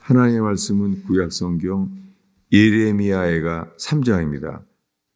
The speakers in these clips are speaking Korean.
하나님의 말씀은 구약 성경 예레미야애가 3장입니다.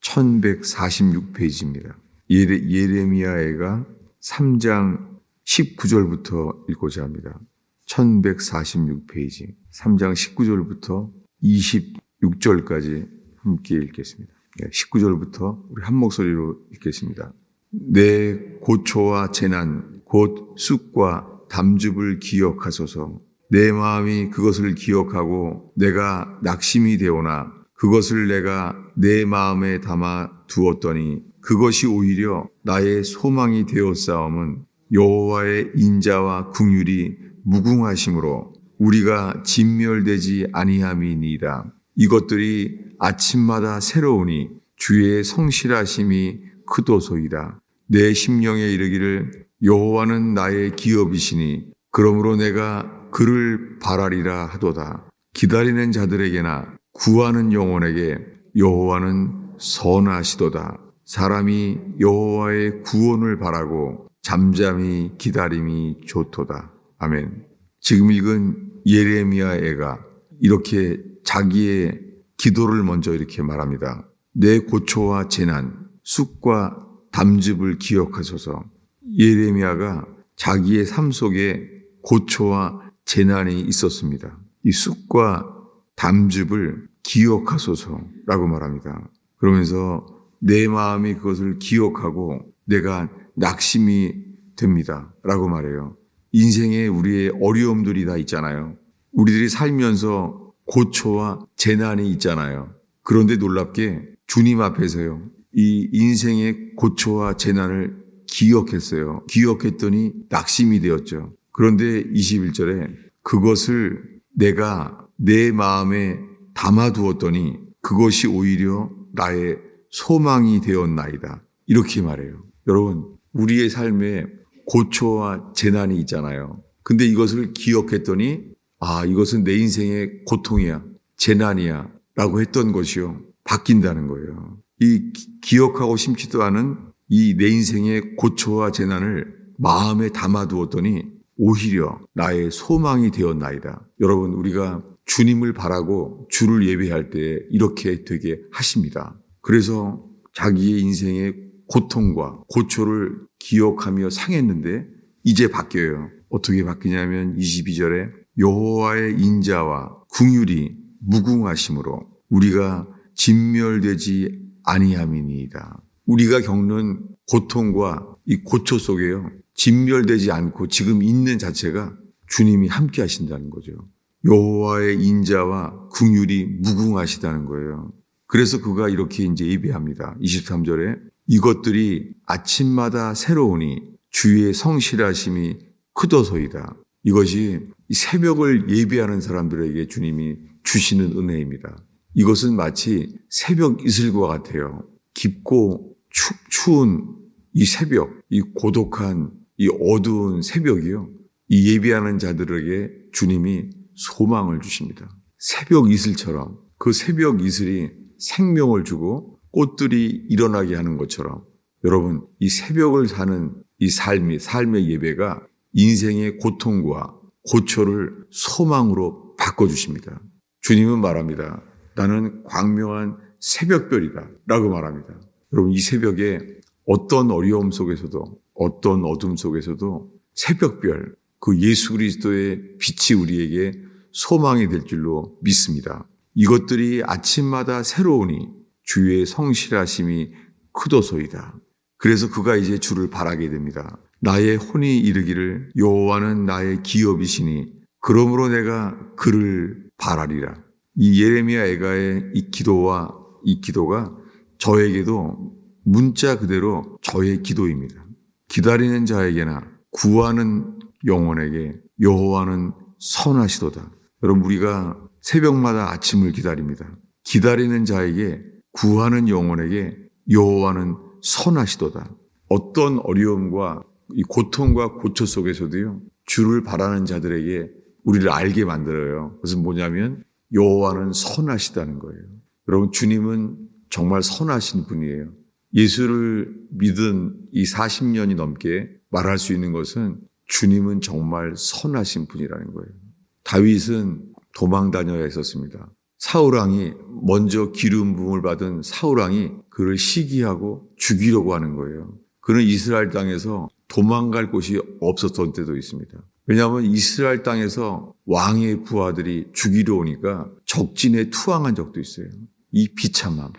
1146페이지입니다. 예레, 예레미야애가 3장 19절부터 읽고자 합니다. 1146페이지 3장 19절부터 26절까지 함께 읽겠습니다. 19절부터 우리 한 목소리로 읽겠습니다. 내 고초와 재난 곧 쑥과 담즙을 기억하소서 내 마음이 그것을 기억하고 내가 낙심이 되오나 그것을 내가 내 마음에 담아 두었더니 그것이 오히려 나의 소망이 되었사옴은 여호와의 인자와 궁율이 무궁하심으로 우리가 진멸되지 아니함이니이다. 이것들이 아침마다 새로우니 주의 성실하심이 크도소이다. 내 심령에 이르기를 여호와는 나의 기업이시니 그러므로 내가 그를 바라리라 하도다. 기다리는 자들에게나 구하는 영혼에게 여호와는 선하시도다. 사람이 여호와의 구원을 바라고 잠잠히 기다림이 좋도다. 아멘. 지금 읽은 예레미야 애가 이렇게 자기의 기도를 먼저 이렇게 말합니다. 내 고초와 재난, 쑥과 담즙을 기억하소서. 예레미야가 자기의 삶 속에 고초와 재난이 있었습니다. 이 쑥과 담즙을 기억하소서라고 말합니다. 그러면서 내 마음이 그것을 기억하고 내가 낙심이 됩니다. 라고 말해요. 인생에 우리의 어려움들이 다 있잖아요. 우리들이 살면서 고초와 재난이 있잖아요. 그런데 놀랍게 주님 앞에서요. 이 인생의 고초와 재난을 기억했어요. 기억했더니 낙심이 되었죠. 그런데 21절에 그것을 내가 내 마음에 담아두었더니 그것이 오히려 나의 소망이 되었나이다. 이렇게 말해요. 여러분, 우리의 삶에 고초와 재난이 있잖아요. 근데 이것을 기억했더니 아, 이것은 내 인생의 고통이야. 재난이야. 라고 했던 것이요. 바뀐다는 거예요. 이 기억하고 심지도 않은 이 내 인생의 고초와 재난을 마음에 담아두었더니 오히려 나의 소망이 되었나이다. 여러분, 우리가 주님을 바라고 주를 예배할 때 이렇게 되게 하십니다. 그래서 자기의 인생의 고통과 고초를 기억하며 상했는데 이제 바뀌어요. 어떻게 바뀌냐면 22절에 여호와의 인자와 궁율이 무궁하심으로 우리가 진멸되지 아니함이니이다. 우리가 겪는 고통과 이 고초 속에요. 진멸되지 않고 지금 있는 자체가 주님이 함께 하신다는 거죠. 여호와의 인자와 궁율이 무궁하시다는 거예요. 그래서 그가 이렇게 이제 예배합니다. 23절에 이것들이 아침마다 새로우니 주의 성실하심이 크도소이다. 이것이 새벽을 예배하는 사람들에게 주님이 주시는 은혜입니다. 이것은 마치 새벽 이슬과 같아요. 깊고 추, 추운 이 새벽, 이 고독한 이 어두운 새벽이요. 이 예배하는 자들에게 주님이 소망을 주십니다. 새벽 이슬처럼 그 새벽 이슬이 생명을 주고 꽃들이 일어나게 하는 것처럼 여러분 이 새벽을 사는 이 삶이 삶의 예배가 인생의 고통과 고초를 소망으로 바꿔 주십니다. 주님은 말합니다. 나는 광명한 새벽별이다. 라고 말합니다. 여러분, 이 새벽에 어떤 어려움 속에서도, 어떤 어둠 속에서도 새벽별, 그 예수 그리스도의 빛이 우리에게 소망이 될 줄로 믿습니다. 이것들이 아침마다 새로우니 주의 성실하심이 크도소이다. 그래서 그가 이제 주를 바라게 됩니다. 나의 혼이 이르기를 여호와는 나의 기업이시니 그러므로 내가 그를 바라리라. 이 예레미야 애가의 이 기도와 이 기도가 저에게도 문자 그대로 저의 기도입니다. 기다리는 자에게나 구하는 영혼에게 여호와는 선하시도다. 여러분 우리가 새벽마다 아침을 기다립니다. 기다리는 자에게 구하는 영혼에게 여호와는 선하시도다. 어떤 어려움과 이 고통과 고초 속에서도요. 주를 바라는 자들에게 우리를 알게 만들어요. 그것은 뭐냐면 여호와는 선하시다는 거예요. 여러분 주님은 정말 선하신 분이에요. 예수를 믿은 이 40년이 넘게 말할 수 있는 것은 주님은 정말 선하신 분이라는 거예요. 다윗은 도망 다녀야 했었습니다. 사울왕이 먼저 기름 부음을 받은 사울왕이 그를 시기하고 죽이려고 하는 거예요. 그는 이스라엘 땅에서 도망갈 곳이 없었던 때도 있습니다. 왜냐하면 이스라엘 땅에서 왕의 부하들이 죽이려 오니까 적진에 투항한 적도 있어요. 이 비참함.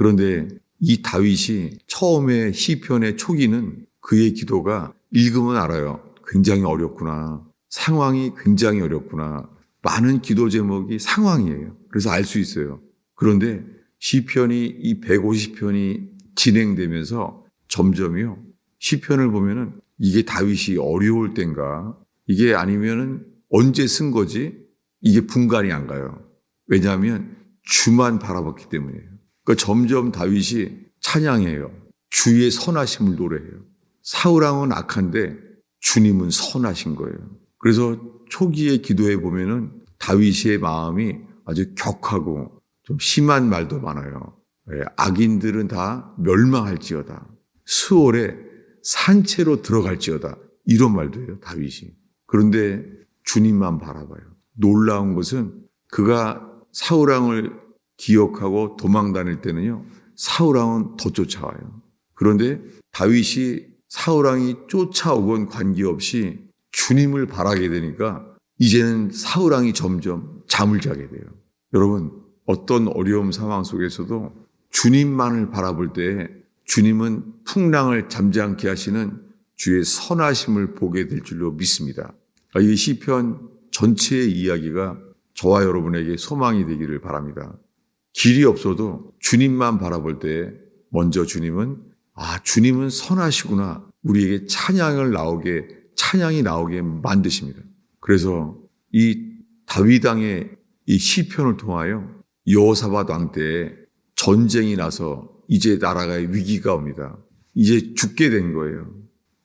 그런데 이 다윗이 처음에 시편의 초기는 그의 기도가 읽으면 알아요. 굉장히 어렵구나. 상황이 굉장히 어렵구나. 많은 기도 제목이 상황이에요. 그래서 알 수 있어요. 그런데 시편이 이 150편이 진행되면서 점점요. 시편을 보면은 이게 다윗이 어려울 땐가 이게 아니면은 언제 쓴 거지? 이게 분간이 안 가요. 왜냐하면 주만 바라봤기 때문이에요. 그러니까 점점 다윗이 찬양해요. 주의 선하심을 노래해요. 사울왕은 악한데 주님은 선하신 거예요. 그래서 초기의 기도에 보면은 다윗의 마음이 아주 격하고 좀 심한 말도 많아요. 예, 악인들은 다 멸망할지어다. 수월에 산채로 들어갈지어다. 이런 말도 해요, 다윗이. 그런데 주님만 바라봐요. 놀라운 것은 그가 사울왕을 기억하고 도망 다닐 때는요, 사울왕은 더 쫓아와요. 그런데 다윗이 사울왕이 쫓아오건 관계없이 주님을 바라게 되니까 이제는 사울왕이 점점 잠을 자게 돼요. 여러분, 어떤 어려움 상황 속에서도 주님만을 바라볼 때 주님은 풍랑을 잠잠케 하시는 주의 선하심을 보게 될 줄로 믿습니다. 아, 이 시편 전체의 이야기가 저와 여러분에게 소망이 되기를 바랍니다. 길이 없어도 주님만 바라볼 때 먼저 주님은 아 주님은 선하시구나 우리에게 찬양을 나오게 찬양이 나오게 만드십니다. 그래서 이 다윗 왕의 이 시편을 통하여 여호사밧 왕 때에 전쟁이 나서 이제 나라가 위기가 옵니다. 이제 죽게 된 거예요.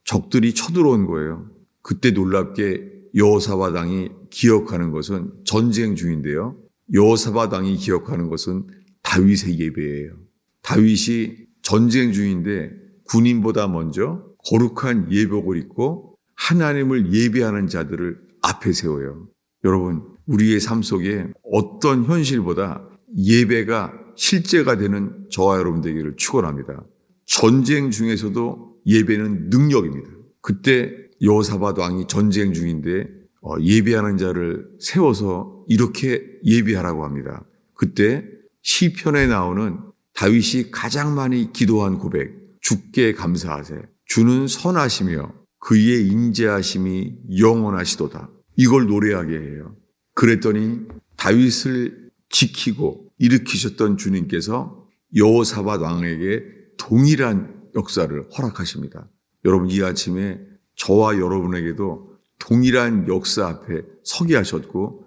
적들이 쳐들어온 거예요. 그때 놀랍게 여호사밧 왕이 기억하는 것은 전쟁 중인데요. 왕이 기억하는 것은 다윗의 예배예요. 다윗이 전쟁 중인데 군인보다 먼저 거룩한 예복을 입고 하나님을 예배하는 자들을 앞에 세워요. 여러분, 우리의 삶 속에 어떤 현실보다 예배가 실제가 되는 저와 여러분 되기를 축원합니다. 전쟁 중에서도 예배는 능력입니다. 그때 여호사밧 왕이 전쟁 중인데 어, 예배하는 자를 세워서 이렇게 예배하라고 합니다. 그때 시편에 나오는 다윗이 가장 많이 기도한 고백, 주께 감사하세. 주는 선하시며 그의 인자하심이 영원하시도다. 이걸 노래하게 해요. 그랬더니 다윗을 지키고 일으키셨던 주님께서 여호사밧 왕에게 동일한 역사를 허락하십니다. 여러분 이 아침에 저와 여러분에게도 동일한 역사 앞에 서게 하셨고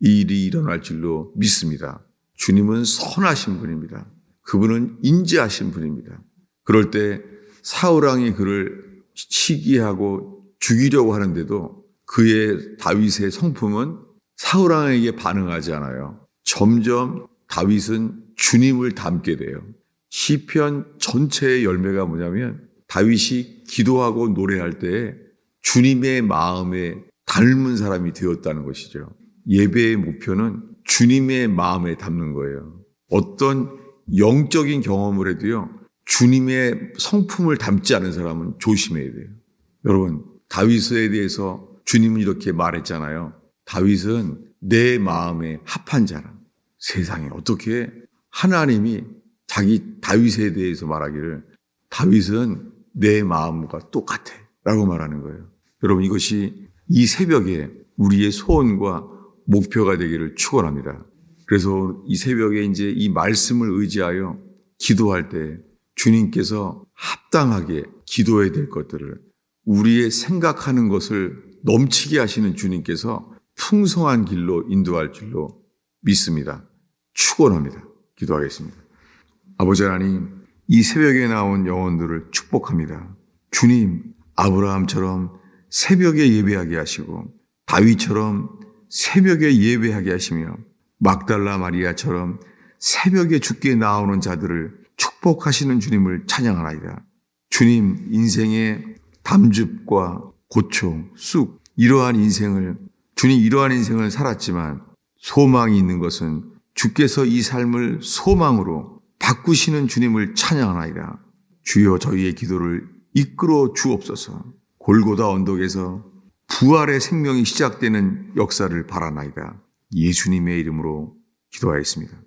이 일이 일어날 줄로 믿습니다. 주님은 선하신 분입니다. 그분은 인지하신 분입니다. 그럴 때 사울왕이 그를 시기하고 죽이려고 하는데도 그의 다윗의 성품은 사울왕에게 반응하지 않아요. 점점 다윗은 주님을 닮게 돼요. 시편 전체의 열매가 뭐냐면 다윗이 기도하고 노래할 때 주님의 마음에 닮은 사람이 되었다는 것이죠. 예배의 목표는 주님의 마음에 담는 거예요. 어떤 영적인 경험을 해도요, 주님의 성품을 닮지 않은 사람은 조심해야 돼요. 여러분, 다윗에 대해서 주님은 이렇게 말했잖아요. 다윗은 내 마음에 합한 자라. 세상에 어떻게 하나님이 자기 다윗에 대해서 말하기를 다윗은 내 마음과 똑같아. 라고 말하는 거예요. 여러분 이것이 이 새벽에 우리의 소원과 목표가 되기를 축원합니다. 그래서 이 새벽에 이제 이 말씀을 의지하여 기도할 때 주님께서 합당하게 기도해야 될 것들을 우리의 생각하는 것을 넘치게 하시는 주님께서 풍성한 길로 인도할 줄로 믿습니다. 축원합니다. 기도하겠습니다. 아버지 하나님, 이 새벽에 나온 영혼들을 축복합니다. 주님, 아브라함처럼 새벽에 예배하게 하시고 다윗처럼 새벽에 예배하게 하시며 막달라 마리아처럼 새벽에 죽게 나오는 자들을 축복하시는 주님을 찬양하나이다. 주님 인생의 담즙과 고초, 쑥 이러한 인생을 주님 이러한 인생을 살았지만 소망이 있는 것은 주께서 이 삶을 소망으로 바꾸시는 주님을 찬양하나이다. 주여 저희의 기도를 이끌어 주옵소서. 골고다 언덕에서 부활의 생명이 시작되는 역사를 바라나이다. 예수님의 이름으로 기도하였습니다.